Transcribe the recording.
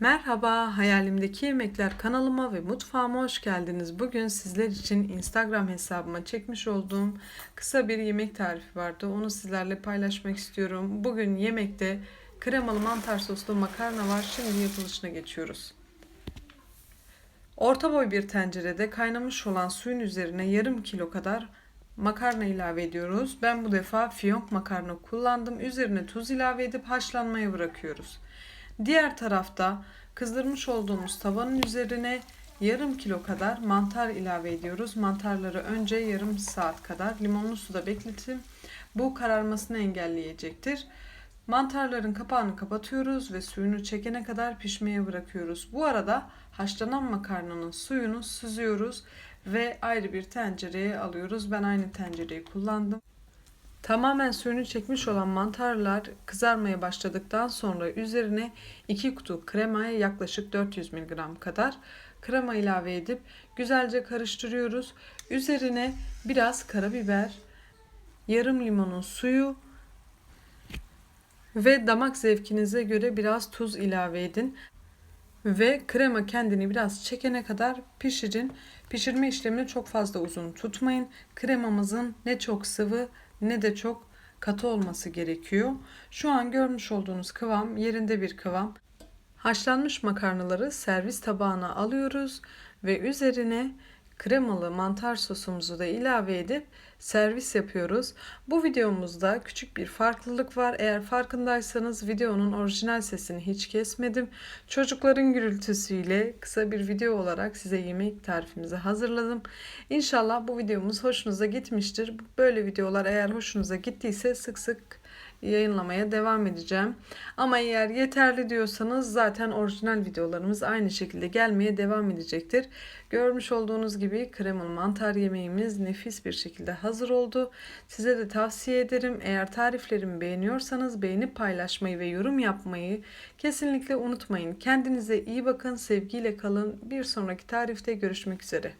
Merhaba, hayalimdeki yemekler kanalıma ve mutfağıma hoş geldiniz. Bugün sizler için Instagram hesabıma çekmiş olduğum kısa bir yemek tarifi vardı. Onu sizlerle paylaşmak istiyorum. Bugün yemekte kremalı mantar soslu makarna var. Şimdi yapılışına geçiyoruz. Orta boy bir tencerede kaynamış olan suyun üzerine yarım kilo kadar makarna ilave ediyoruz. Ben bu defa fiyonk makarna kullandım. Üzerine tuz ilave edip haşlanmaya bırakıyoruz. Diğer tarafta kızdırmış olduğumuz tavanın üzerine yarım kilo kadar mantar ilave ediyoruz. Mantarları önce yarım saat kadar limonlu suda bekletin. Bu kararmasını engelleyecektir. Mantarların kapağını kapatıyoruz ve suyunu çekene kadar pişmeye bırakıyoruz. Bu arada haşlanan makarnanın suyunu süzüyoruz ve ayrı bir tencereye alıyoruz. Ben aynı tencereyi kullandım. Tamamen suyunu çekmiş olan mantarlar kızarmaya başladıktan sonra üzerine 2 kutu kremaya yaklaşık 400 mg kadar krema ilave edip güzelce karıştırıyoruz. Üzerine biraz karabiber, yarım limonun suyu ve damak zevkinize göre biraz tuz ilave edin. Ve krema kendini biraz çekene kadar pişirin. Pişirme işlemini çok fazla uzun tutmayın. Kremamızın ne çok sıvı ne de çok katı olması gerekiyor. Şu an görmüş olduğunuz kıvam yerinde bir kıvam. Haşlanmış makarnaları servis tabağına alıyoruz ve üzerine kremalı mantar sosumuzu da ilave edip servis yapıyoruz. Bu videomuzda küçük bir farklılık var. Eğer farkındaysanız videonun orijinal sesini hiç kesmedim. Çocukların gürültüsüyle kısa bir video olarak size yemek tarifimizi hazırladım. İnşallah bu videomuz hoşunuza gitmiştir. Böyle videolar eğer hoşunuza gittiyse sık sık yayınlamaya devam edeceğim. Ama eğer yeterli diyorsanız zaten orijinal videolarımız aynı şekilde gelmeye devam edecektir. Görmüş olduğunuz gibi kremalı mantar yemeğimiz nefis bir şekilde hazır oldu. Size de tavsiye ederim. Eğer tariflerimi beğeniyorsanız beğenip paylaşmayı ve yorum yapmayı kesinlikle unutmayın. Kendinize iyi bakın, sevgiyle kalın. Bir sonraki tarifte görüşmek üzere.